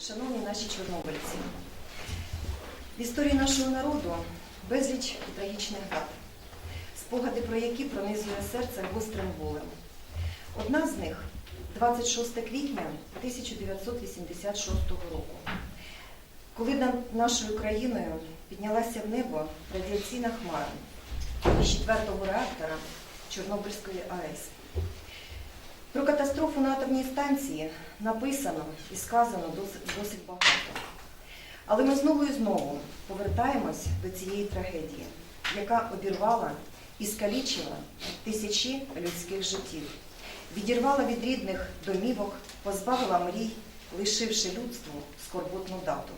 шановні наші чорнобильці, в історії нашого народу безліч трагічних дат, спогади про які пронизує серце гострим болем. Одна з них 26 квітня 1986 року, коли над нашою країною піднялася в небо радіаційна хмара із четвертого реактора Чорнобильської АЕС. Катастрофу на атомній станції написано і сказано досить багато. Але ми знову і знову повертаємось до цієї трагедії, яка обірвала і скалічила тисячі людських життів, відірвала від рідних домівок, позбавила мрій, лишивши людству скорботну дату.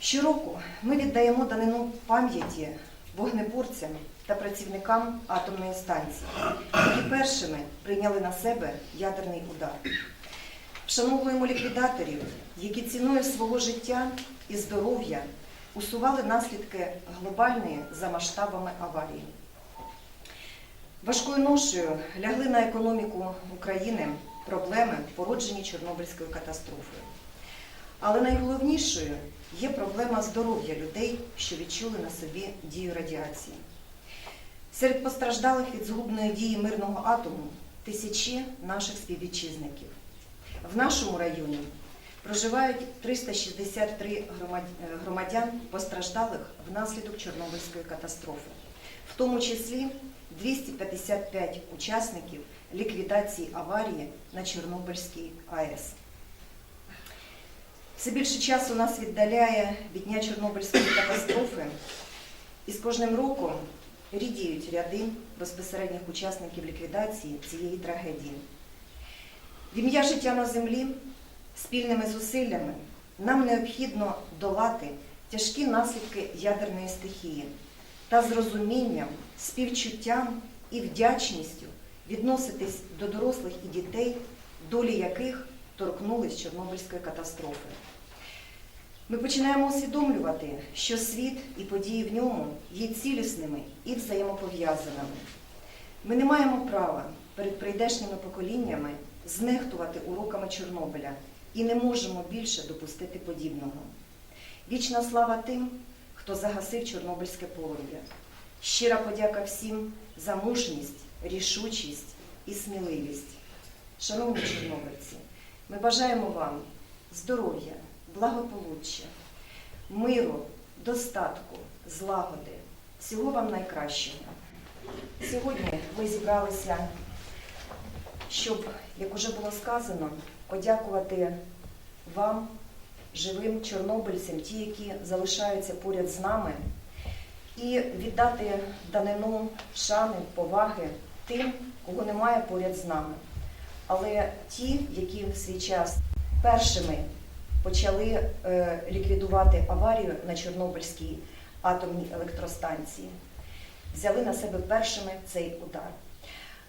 Щороку ми віддаємо данину пам'яті вогнеборцям та працівникам атомної станції, які першими прийняли на себе ядерний удар. Вшановуємо ліквідаторів, які ціною свого життя і здоров'я усували наслідки глобальної за масштабами аварії. Важкою ношею лягли на економіку України проблеми, породжені Чорнобильською катастрофою. Але найголовнішою є проблема здоров'я людей, що відчули на собі дію радіації. Серед постраждалих від згубної дії мирного атому тисячі наших співвітчизників. В нашому районі проживають 363 е, громадян, постраждалих внаслідок Чорнобильської катастрофи, в тому числі 255 учасників ліквідації аварії на Чорнобильській АЕС. Все більше часу нас віддаляє від дня Чорнобильської катастрофи, і з кожним роком рідіють ряди безпосередніх учасників ліквідації цієї трагедії. В ім'я життя на землі спільними зусиллями нам необхідно долати тяжкі наслідки ядерної стихії та з розумінням, співчуттям і вдячністю відноситись до дорослих і дітей, долі яких торкнулись Чорнобильської катастрофи. Ми починаємо усвідомлювати, що світ і події в ньому є цілісними і взаємопов'язаними. Ми не маємо права перед прийдешніми поколіннями знехтувати уроками Чорнобиля і не можемо більше допустити подібного. Вічна слава тим, хто загасив Чорнобильське полум'я. Щира подяка всім за мужність, рішучість і сміливість. Шановні чорнобильці, ми бажаємо вам здоров'я, благополуччя, миру, достатку, злагоди, всього вам найкращого. Сьогодні ми зібралися, щоб, як уже було сказано, подякувати вам, живим чорнобильцям, ті, які залишаються поряд з нами, і віддати данину шани, поваги тим, кого немає поряд з нами. Але ті, які в свій час першими почали е, ліквідувати аварію на Чорнобильській атомній електростанції, взяли на себе першими цей удар.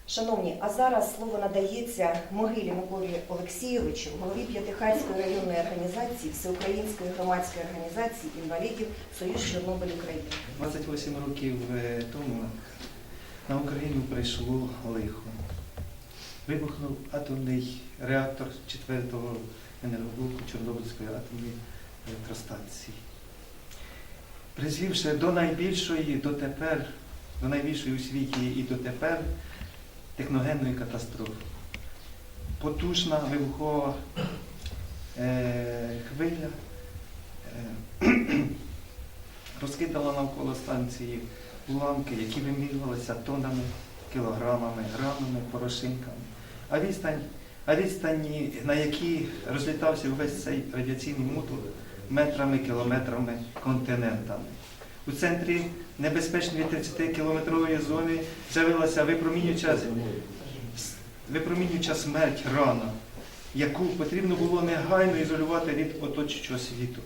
Шановні, а зараз слово надається могилі Миколі Олексійовичу, голові П'ятихатської районної організації Всеукраїнської громадської організації інвалідів Союз Чорнобиль України. 28 років е, тому на Україну прийшло лихо. Вибухнув атомний реактор 4-го енергоблоку Чорнобильської атомної електростанції. Призвівши до найбільшої дотепер, до найбільшої у світі і дотепер техногенної катастрофи. Потужна вибухова е, хвиля е, розкидала навколо станції уламки, які вимірювалися тоннами, кілограмами, грамами, порошинками. А відстань, відстані, на які розлітався увесь цей радіаційний модуль метрами, кілометрами, континентами. У центрі небезпечної 30-кілометрової зони з'явилася випромінююча, випромінююча смерть рана, яку потрібно було негайно ізолювати від оточуючого світу.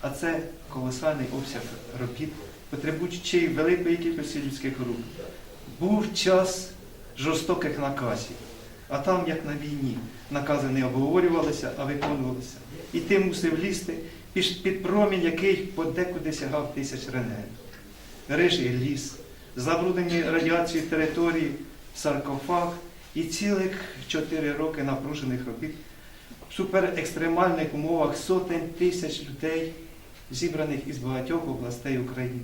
А це колосальний обсяг робіт, потребуючи великої кількості людських рук. Був час жорстоких наказів, а там, як на війні, накази не обговорювалися, а виконувалися. І ти мусив лізти під, промінь, який подекуди сягав тисяч рентгенів. Рижий ліс, забруднені радіацією території, саркофаг і цілих чотири роки напружених робіт в суперекстремальних умовах сотень тисяч людей, зібраних із багатьох областей України.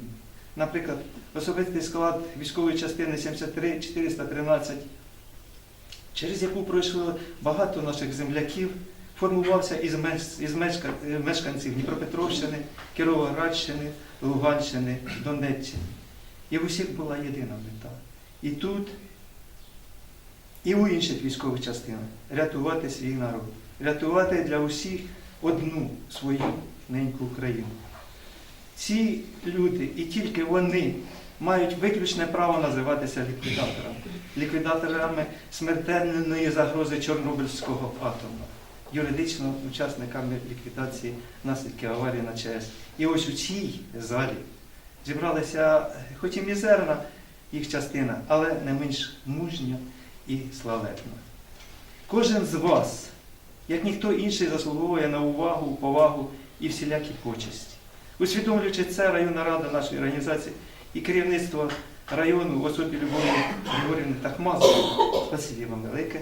Наприклад, особистий склад військової частини 73 413, через яку пройшло багато наших земляків, формувався із, меш- із мешка- мешканців Дніпропетровщини, Кіровоградщини, Луганщини, Донеччини. І в усіх була єдина мета. І тут, і у інших військових частинах рятувати свій народ, рятувати для усіх одну свою неньку Україну. Ці люди і тільки вони мають виключне право називатися ліквідаторами, ліквідаторами смертельної загрози Чорнобильського атому, юридично учасниками ліквідації наслідків аварії на ЧАЕС. І ось у цій залі зібралася, хоч і мізерна їх частина, але не менш мужня і славетна. Кожен з вас, як ніхто інший, заслуговує на увагу, повагу і всілякі почесті. Усвідомлюючи це, районна рада нашої організації і керівництво району в особі Любові Григорівни Тахмазової, спасибі вам велике,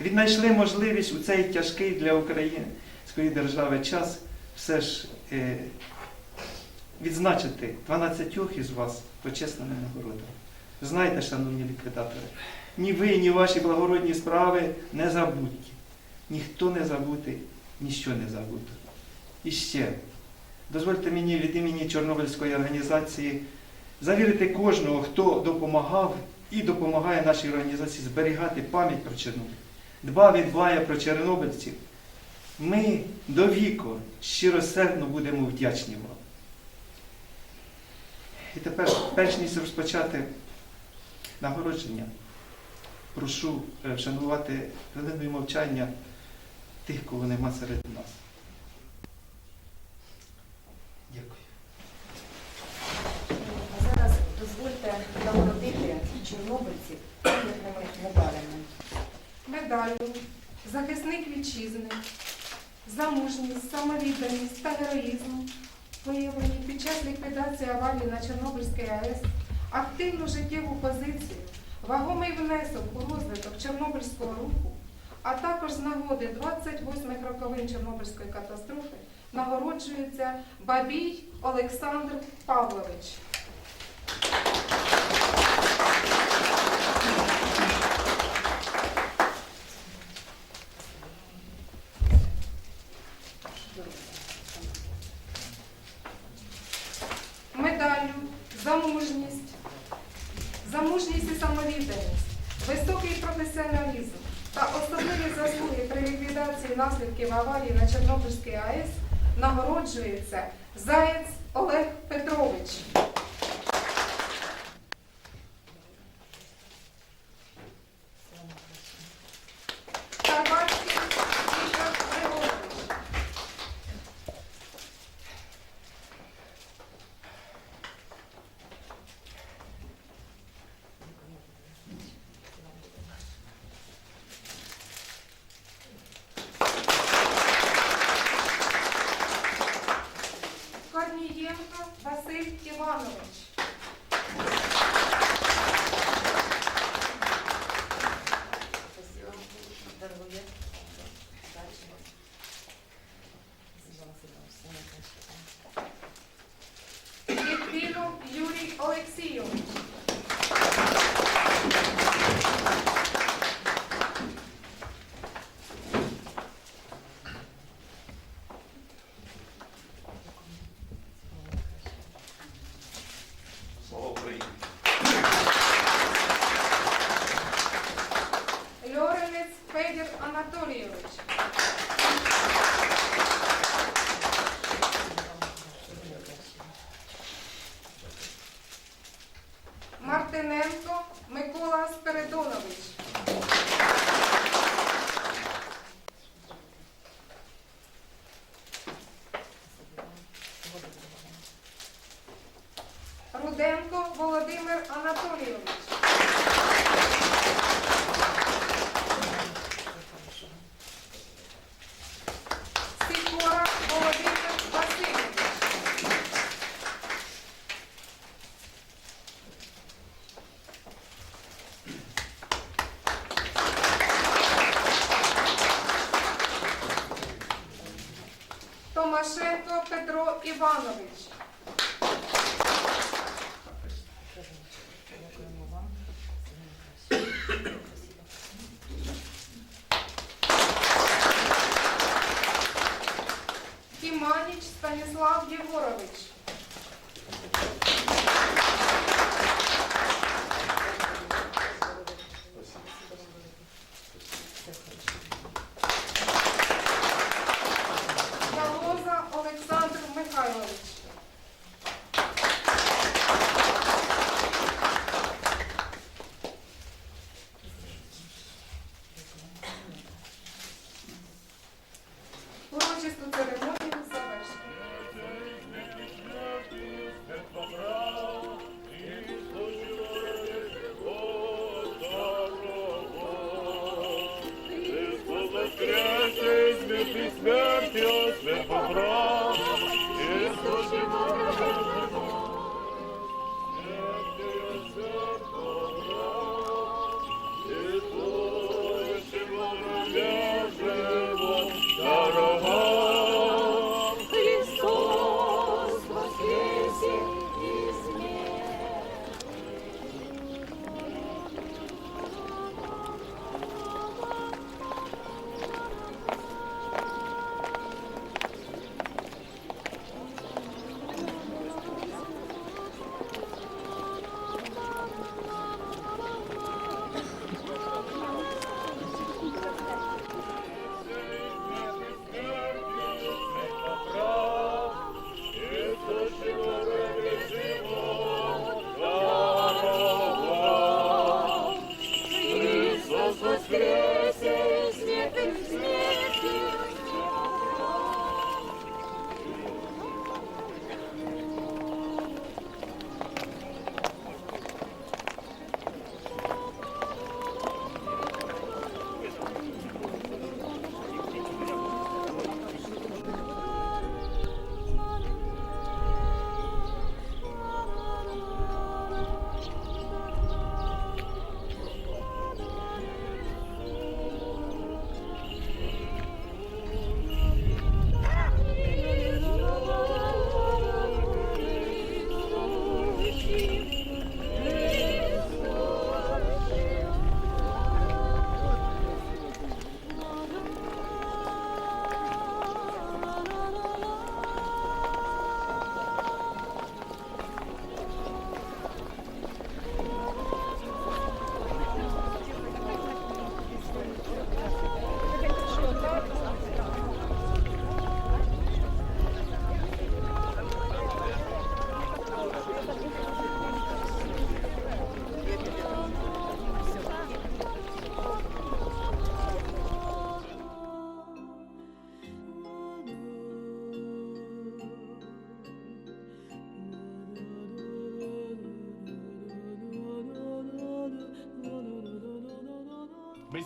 віднайшли можливість у цей тяжкий для української держави час все ж е, відзначити 12 із вас почесними нагородами. Знайте, шановні ліквідатори, ні ви, ні ваші благородні справи не забудьте. Ніхто не забутий, ніщо не забуто. І ще, дозвольте мені від імені Чорнобильської організації завірити кожного, хто допомагав і допомагає нашій організації зберігати пам'ять про Чорнобиль. Дбав і дбає про чорнобильців. Ми до віку щиросердно будемо вдячні вам. І тепер, перш ніж розпочати нагородження, прошу е, вшанувати хвилиною мовчання тих, кого нема серед нас. Чорнобильців пам'ятними медалями. медаллю захисник вітчизни, за мужність, самовідданість та героїзм, виявлені під час ліквідації аварії на Чорнобильській АЕС, активну життєву позицію, вагомий внесок у розвиток Чорнобильського руху, а також з нагоди 28-х роковин Чорнобильської катастрофи нагороджується Бабій Олександр Павлович. Медаллю за мужність, за мужність і самовідданість, високий професіоналізм та особливі заслуги при ліквідації наслідків аварії на Чорнобильській АЕС нагороджується Заєць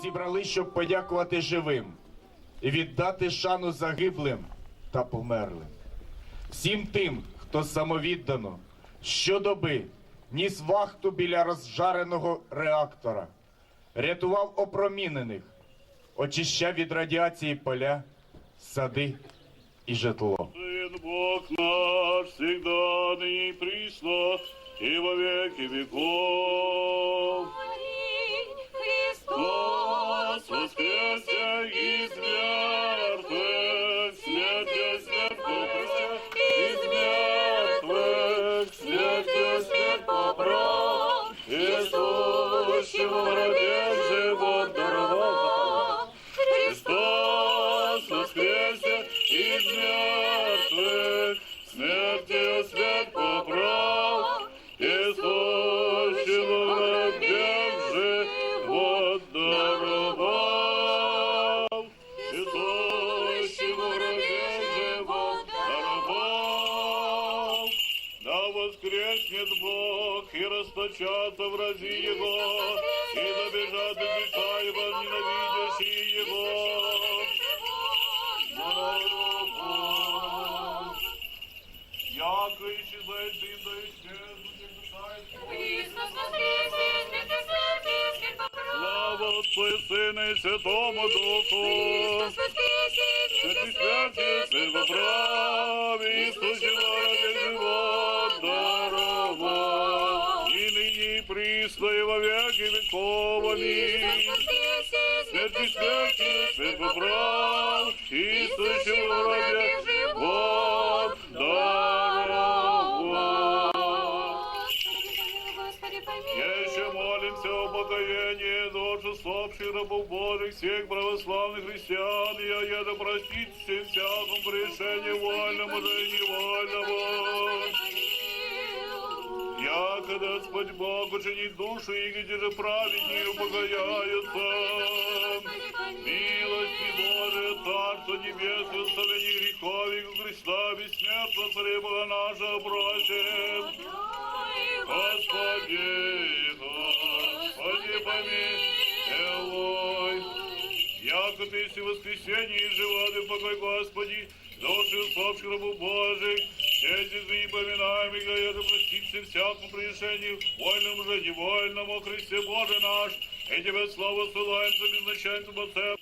Зібрали, щоб подякувати живим і віддати шану загиблим та померлим. Всім тим, хто самовіддано щодоби ніс вахту біля розжареного реактора, рятував опромінених, очищав від радіації поля, сади і житло. Бог наш, всегда ныне и во веки веков. воскреснет Бог и расточатся врази Его, и добежат беса Его, ненавидящие Его. Даровал. Яко исчезает дым, да исчезнут, и Христос воскресе из мертвых смертью, смерть побрал. Слава Отцу и Сыну и Святому Духу. Христос воскресе, Святый вместе святый, сын по и присно, и во веки веков. Аминь. Святый святый, сын по праве, Иисусе Господь Бог учинит душу, и где же праведнее упокояются. Милости Божия, Царство Небесное, оставление грехов, Христа, бессмертно, Царя Бога нашего просим. Господи, Господи, помилуй. Яко ты си воскресенье и живот и покой, Господи, души усопших рабов Божих, эти не поминаем и это проститься всякому прегрешению, вольному же невольному, о Христе Боже наш, и Тебе славу ссылаем за безначальным Отцем,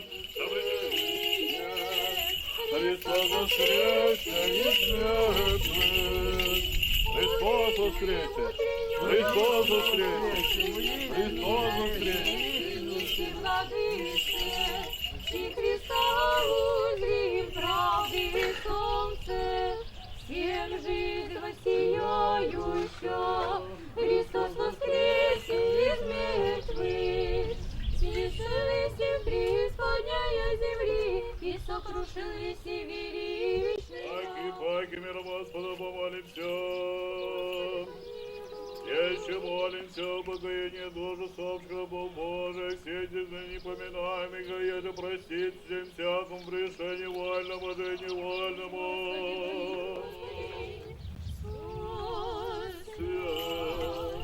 Христос воскресе из мертвых. Христос воскресе! Христос воскресе! Христос воскресе! Еще молимся о покоении душ усопших Бог Божий, все эти не поминаем и греха простить всем всяком пришению вольному, да невольному. Святыми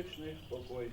вічний спокій.